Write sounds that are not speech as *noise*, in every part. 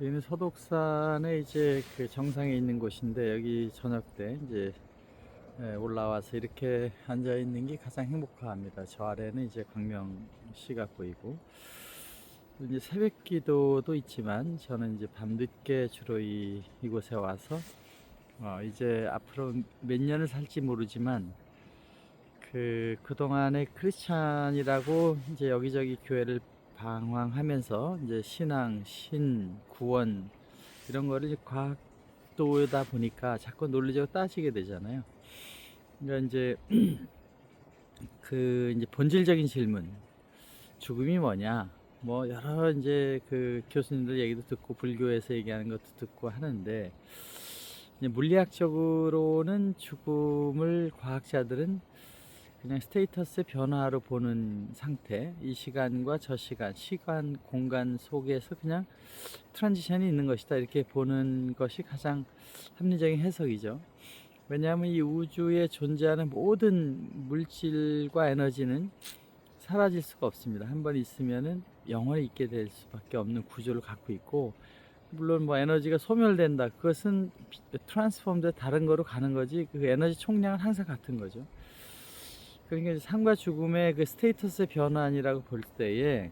여기는 서독산에 이제 그 정상에 있는 곳인데 여기 저녁 때 이제 예, 올라와서 이렇게 앉아 있는 게 가장 행복합니다. 저 아래는 이제 광명시가 보이고 이제 새벽 기도도 있지만 저는 이제 밤늦게 주로 이 이곳에 와서 어, 이제 앞으로 몇 년을 살지 모르지만 그 그동안에 크리스찬이라고 이제 여기저기 교회를 방황하면서 이제 신앙, 신, 구원 이런 거를 이제 과학도다 보니까 자꾸 논리적으로 따지게 되잖아요. 그러니까 이제 *clears throat* 그 이제 본질적인 질문, 죽음이 뭐냐? 뭐 여러 이제 그 교수님들 얘기도 듣고 불교에서 얘기하는 것도 듣고 하는데 이제 물리학적으로는 죽음을 과학자들은 그냥 스테이터스의 변화로 보는 상태, 이 시간과 저 시간, 시간, 공간 속에서 그냥 트란지션이 있는 것이다. 이렇게 보는 것이 가장 합리적인 해석이죠. 왜냐하면 이 우주에 존재하는 모든 물질과 에너지는 사라질 수가 없습니다. 한 번 있으면은 영원히 있게 될 수밖에 없는 구조를 갖고 있고, 물론 뭐 에너지가 소멸된다. 그것은 트랜스폼돼 다른 거로 가는 거지. 그 에너지 총량은 항상 같은 거죠. 그러니까 삶과 죽음의 그 스테이터스의 변환이라고 볼 때에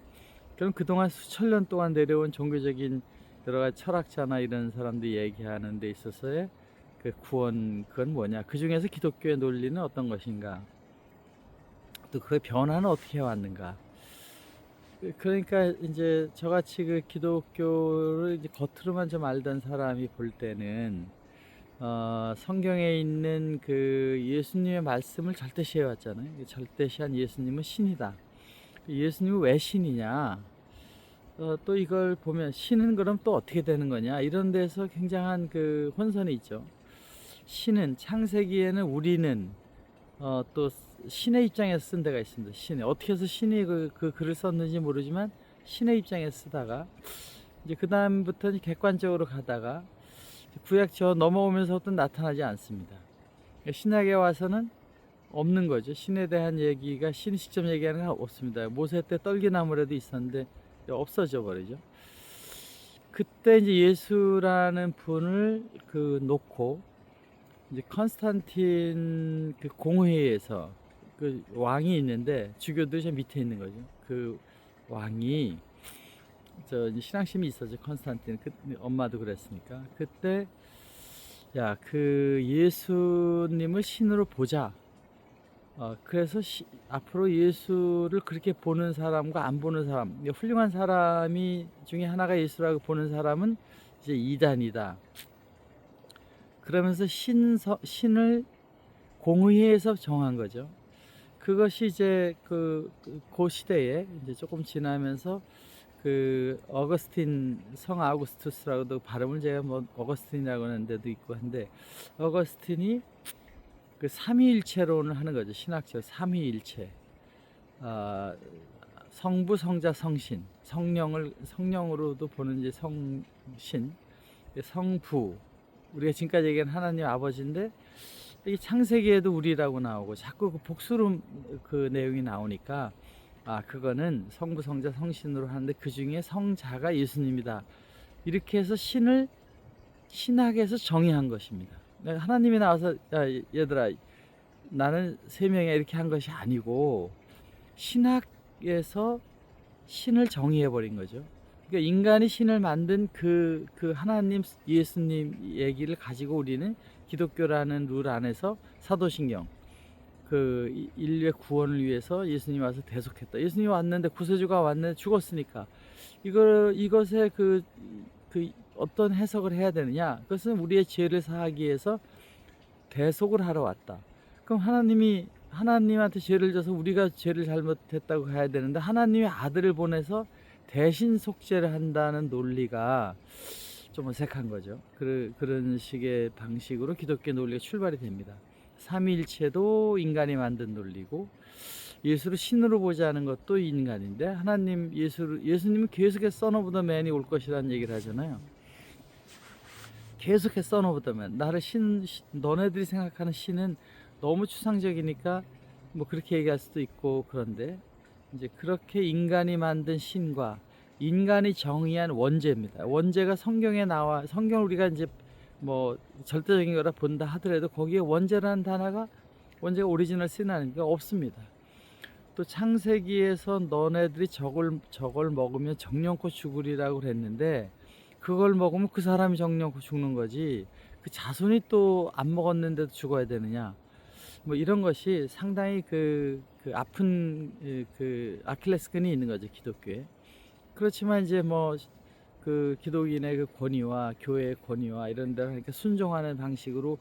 그럼 그동안 수천 년 동안 내려온 종교적인 여러 가지 철학자나 이런 사람들이 얘기하는 데 있어서의 그 구원 그건 뭐냐? 그 중에서 기독교의 논리는 어떤 것인가? 또 그 변화는 어떻게 해왔는가? 그- 그러니까 이제 저같이 그 기독교를 이제 겉으로만 좀 알던 사람이 볼 때는 어, 성경에 있는 그 예수님의 말씀을 절대시해 왔잖아요. 그 절대시한 예수님은 신이다. 예수님은 왜 신이냐? 어, 또 이걸 보면 신은 그럼 또 어떻게 되는 거냐? 이런 데서 굉장한 그 혼선이 있죠. 신은 창세기에는 우리는 어, 또 신의 입장에서 쓴 데가 있습니다. 신의 어떻게 해서 신이 그, 그 글을 썼는지 모르지만 신의 입장에서 쓰다가 이제 그 다음부터는 객관적으로 가다가 구약 저 넘어오면서부터 나타나지 않습니다. 그러니까 신약에 와서는 없는 거죠. 신에 대한 얘기가 신이 직접 얘기하는 건 없습니다. 모세 때 떨기나무라도 있었는데 없어져 버리죠. 그때 이제 예수라는 분을 그 놓고 이제 컨스탄틴 그 공회에서 그 왕이 있는데 주교들이 저 밑에 있는 거죠. 그 왕이 저 신앙심이 있었죠 컨스탄틴 그 엄마도 그랬으니까 그때 야 그 예수님을 신으로 보자. 어 그래서 시, 앞으로 예수를 그렇게 보는 사람과 안 보는 사람 훌륭한 사람이 중에 하나가 예수라고 보는 사람은 이제 이단이다. 그러면서 신서, 신을 공의회에서 정한 거죠. 그것이 이제 그, 그, 그 시대에 이제 조금 지나면서 그 어거스틴 성 아우구스투스라고도 발음을 제가 뭐 어거스틴이라고 하는 데도 있고 한데 어거스틴이 그 삼위일체론을 하는 거죠. 신학적 삼위일체. 아, 성부 성자 성신. 성령을 성령으로도 보는 이제 성신. 성부. 우리가 지금까지 얘기한 하나님 아버지인데 이 창세기에도 우리라고 나오고 자꾸 그 복수로 그 내용이 나오니까 아 그거는 성부 성자 성신으로 하는데 그 중에 성자가 예수님이다. 이렇게 해서 신을 신학에서 정의한 것입니다. 하나님이 나와서 야 얘들아 나는 세 명이 이렇게 한 것이 아니고 신학에서 신을 정의해 버린 거죠. 그러니까 인간이 신을 만든 그, 그 하나님 예수님 얘기를 가지고 우리는 기독교라는 룰 안에서 사도신경 그 이- 인류의 구원을 위해서 예수님이 와서 대속했다. 예수님이 왔는데 구세주가 왔는데 죽었으니까 이걸 이것에 그, 그 어떤 해석을 해야 되느냐? 그것은 우리의 죄를 사하기 위해서 대속을 하러 왔다. 그럼 하나님이 하나님한테 죄를 져서 우리가 죄를 잘못했다고 해야 되는데 하나님의 아들을 보내서 대신 속죄를 한다는 논리가 좀 어색한 거죠. 그, 그런 식의 방식으로 기독교 논리가 출발이 됩니다. 삼위일체도 인간이 만든 논리고 예수를 신으로 보자는 것도 인간인데 하나님 예수 예수님은 계속해서 선 오브 더 맨이 올 것이라는 얘기를 하잖아요. 계속해서 선 오브 더 맨. 나를 신, 신 너네들이 생각하는 신은 너무 추상적이니까 뭐 그렇게 얘기할 수도 있고 그런데 이제 그렇게 인간이 만든 신과 인간이 정의한 원죄입니다. 원죄가 성경에 나와 성경 우리가 이제 뭐 절대적인 거라 본다 하더라도 거기에 원죄라는 단어가 원죄가 오리지널 쓰는 아니니까 없습니다. 또 창세기에서 너네들이 저걸 저걸 먹으면 정령코 죽으리라고 그랬는데 그걸 먹으면 그 사람이 정령코 죽는 거지 그 자손이 또 안 먹었는데도 죽어야 되느냐 뭐 이런 것이 상당히 그, 그 아픈 예, 그 아킬레스건이 있는 거죠 기독교에 그렇지만 이제 뭐 그 기독인의 그 권위와 교회의 권위와 이런 데를 이렇게 순종하는 방식으로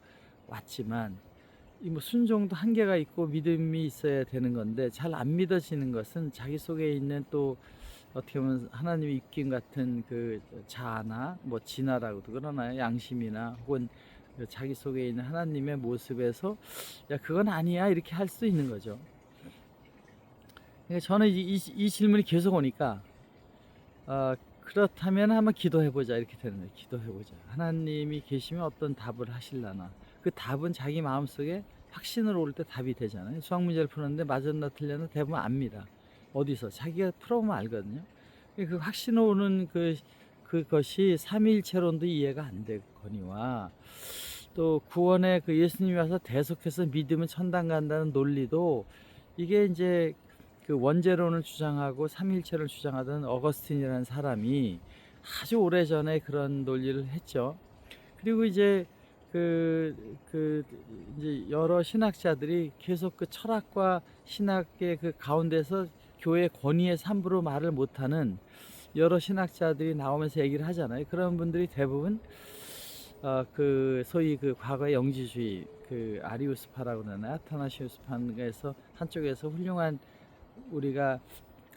왔지만 이 뭐 순종도 한계가 있고 믿음이 있어야 되는 건데 잘 안 믿어지는 것은 자기 속에 있는 또 어떻게 보면 하나님의 입김 같은 그 자아나 뭐 진화라고도 그러나요 양심이나 혹은 그 자기 속에 있는 하나님의 모습에서 야 그건 아니야 이렇게 할 수 있는 거죠. 그러니까 저는 이, 이, 이 질문이 계속 오니까 어, 그렇다면 한번 기도해 보자 이렇게 되는 거예요. 기도해 보자. 하나님이 계시면 어떤 답을 하실라나. 그 답은 자기 마음속에 확신으로 올 때 답이 되잖아요. 수학 문제를 푸는데 맞았나 틀렸나 대부분 압니다. 어디서 자기가 풀어보면 알거든요. 그 확신 오는 그 그것이 삼위일체론도 이해가 안 되거니와 또 구원의 그 예수님이 와서 대속해서 믿으면 천당 간다는 논리도 이게 이제 그 원죄론을 주장하고 삼위일체를 주장하던 어거스틴이라는 사람이 아주 오래 전에 그런 논리를 했죠. 그리고 이제 그, 그, 이제 여러 신학자들이 계속 그 철학과 신학의 그 가운데서 교회 권위의 삼부로 말을 못하는 여러 신학자들이 나오면서 얘기를 하잖아요. 그런 분들이 대부분 어, 그 소위 그 과거의 영지주의 그 아리우스파라고 그러나 아타나시우스파에서 한쪽에서 훌륭한 우리가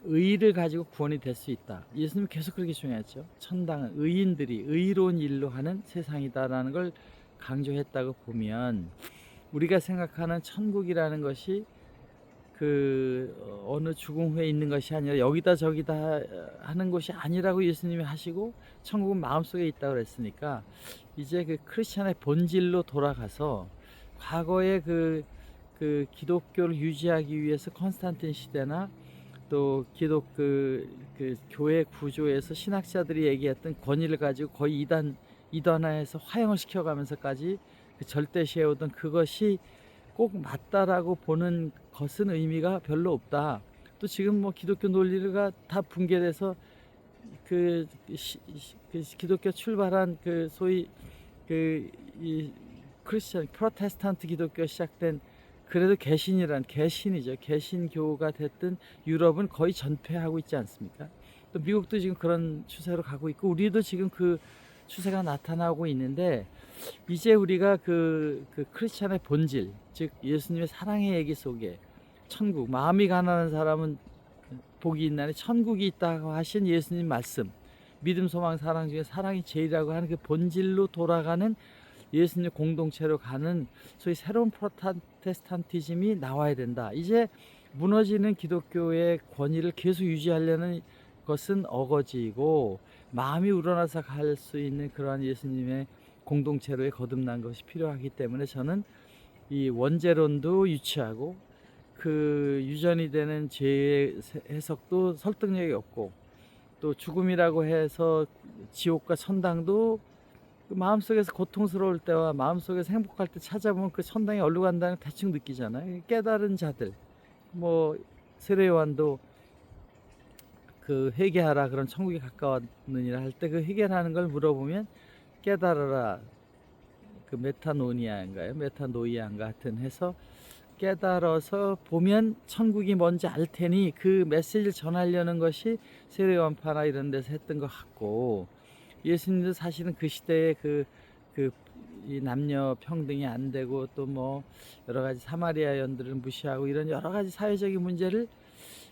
의를 가지고 구원이 될 수 있다. 예수님 계속 그렇게 중요했죠. 천당은 의인들이 의로운 일로 하는 세상이다라는 걸 강조했다고 보면 우리가 생각하는 천국이라는 것이 그 어느 죽음 후에 있는 것이 아니라 여기다 저기다 하는 것이 아니라고 예수님이 하시고 천국은 마음속에 있다고 그랬으니까 이제 그 크리스천의 본질로 돌아가서 과거의 그, 그 기독교를 유지하기 위해서 컨스탄틴 시대나 또 기독 그, 그 교회 구조에서 신학자들이 얘기했던 권위를 가지고 거의 이단 이단화해서 화형을 시켜가면서까지 그 절대시해오던 그것이 꼭 맞다라고 보는 것은 의미가 별로 없다. 또 지금 뭐 기독교 논리가 다 붕괴돼서 그, 시, 그 기독교 출발한 그 소위 그 이 크리스천 프로테스탄트 기독교 시작된 그래도 개신이란 개신이죠. 개신교가 됐든 유럽은 거의 전폐하고 있지 않습니까? 또 미국도 지금 그런 추세로 가고 있고 우리도 지금 그 추세가 나타나고 있는데 이제 우리가 그, 그 크리스찬의 본질, 즉 예수님의 사랑의 얘기 속에 천국, 마음이 가난한 사람은 복이 있나니 천국이 있다고 하신 예수님 말씀, 믿음, 소망, 사랑 중에 사랑이 제일이라고 하는 그 본질로 돌아가는 예수님 공동체로 가는 소위 새로운 프로테스탄티즘이 나와야 된다. 이제 무너지는 기독교의 권위를 계속 유지하려는 것은 어거지이고 마음이 우러나서 갈 수 있는 그러한 예수님의 공동체로의 거듭난 것이 필요하기 때문에 저는 이 원죄론도 유치하고 그 유전이 되는 죄의 해석도 설득력이 없고 또 죽음이라고 해서 지옥과 천당도 그 마음속에서 고통스러울 때와 마음속에서 행복할 때 찾아보면 그 천당에 얼루 간다는 걸 대충 느끼잖아요. 깨달은 자들 뭐 세례요한도 그 회개하라 그런 천국에 가까웠느니라 할 때 그 회개하는 걸 물어보면 깨달아라 그 메타노니아인가요 메타노이아인가 하여튼 해서 깨달아서 보면 천국이 뭔지 알 테니 그 메시지를 전하려는 것이 세례요한파나 이런 데서 했던 것 같고 예수님도 사실은 그 시대에 그, 그, 이 남녀 평등이 안 되고 또 뭐 여러 가지 사마리아 연들을 무시하고 이런 여러 가지 사회적인 문제를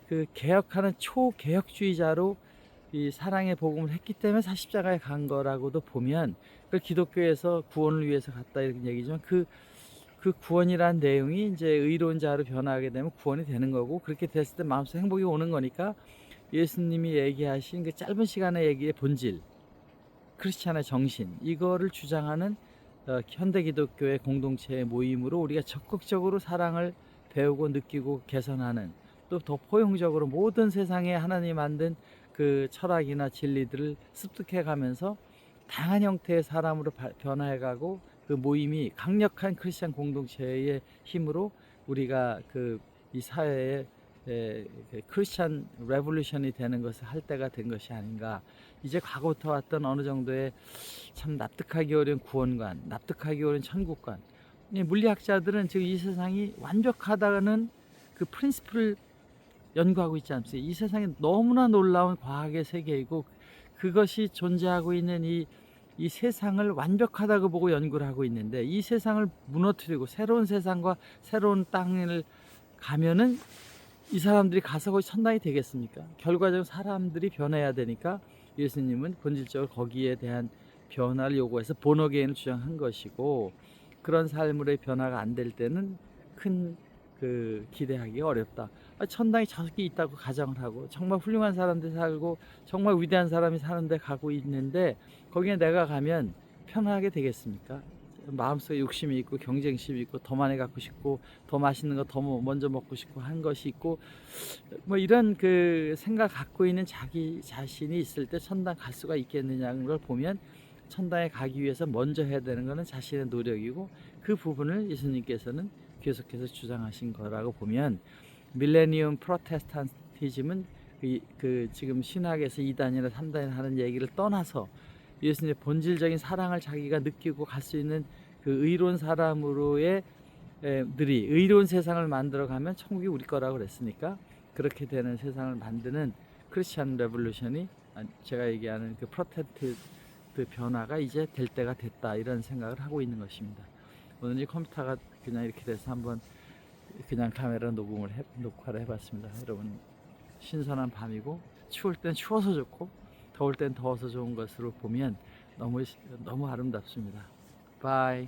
그 개혁하는 초개혁주의자로 이 사랑의 복음을 했기 때문에 사십자가에 간 거라고도 보면 그 기독교에서 구원을 위해서 갔다 이런 얘기지만 그, 그 구원이란 내용이 이제 의로운 자로 변화하게 되면 구원이 되는 거고 그렇게 됐을 때 마음속 행복이 오는 거니까 예수님이 얘기하신 그 짧은 시간의 얘기의 본질 크리스찬의 정신 이거를 주장하는 어, 현대 기독교의 공동체의 모임으로 우리가 적극적으로 사랑을 배우고 느끼고 개선하는 또 더 포용적으로 모든 세상에 하나님 만든 그 철학이나 진리들을 습득해 가면서 다양한 형태의 사람으로 바- 변화해 가고 그 모임이 강력한 크리스천 공동체의 힘으로 우리가 그 이 사회에 크리스천 레볼루션이 되는 것을 할 때가 된 것이 아닌가. 이제 과거부터 왔던 어느 정도의 참 납득하기 어려운 구원관, 납득하기 어려운 천국관. 이 물리학자들은 지금 이 세상이 완벽하다는 그 프린시플을 연구하고 있지 않습니까? 이 세상이 너무나 놀라운 과학의 세계이고 그것이 존재하고 있는 이, 이 세상을 완벽하다고 보고 연구를 하고 있는데 이 세상을 무너뜨리고 새로운 세상과 새로운 땅을 가면은 이 사람들이 가서 거기 천당이 되겠습니까? 결과적으로 사람들이 변해야 되니까 예수님은 본질적으로 거기에 대한 변화를 요구해서 본어게인을 주장한 것이고 그런 삶으로의 변화가 안 될 때는 큰 그 기대하기가 어렵다. 아, 천당이 저기 있다고 가정을 하고 정말 훌륭한 사람들 살고 정말 위대한 사람이 사는데 가고 있는데 거기에 내가 가면 편하게 되겠습니까? 마음속에 욕심이 있고 경쟁심이 있고 더 많이 갖고 싶고 더 맛있는 거 더 먼저 먹고 싶고 한 것이 있고 뭐 이런 그 생각 갖고 있는 자기 자신이 있을 때 천당 갈 수가 있겠느냐는 걸 보면 천당에 가기 위해서 먼저 해야 되는 것은 자신의 노력이고 그 부분을 예수님께서는 계속해서 주장하신 거라고 보면 밀레니엄 프로테스탄티즘은 그, 그 지금 신학에서 2단이나 3단이나 하는 얘기를 떠나서 예수님의 본질적인 사랑을 자기가 느끼고 갈 수 있는 그 의로운 사람으로의 에, 들이 의로운 세상을 만들어 가면 천국이 우리 거라고 그랬으니까 그렇게 되는 세상을 만드는 크리스천 레볼루션이 아, 제가 얘기하는 그 프로테스트 변화가 이제 될 때가 됐다 이런 생각을 하고 있는 것입니다. 오늘 이 컴퓨터가 그냥 이렇게 돼서 한번 그냥 카메라 녹음을 해, 녹화를 해봤습니다. 여러분 신선한 밤이고 추울 땐 추워서 좋고 더울 땐 더워서 좋은 것으로 보면 너무 너무 아름답습니다. 바이.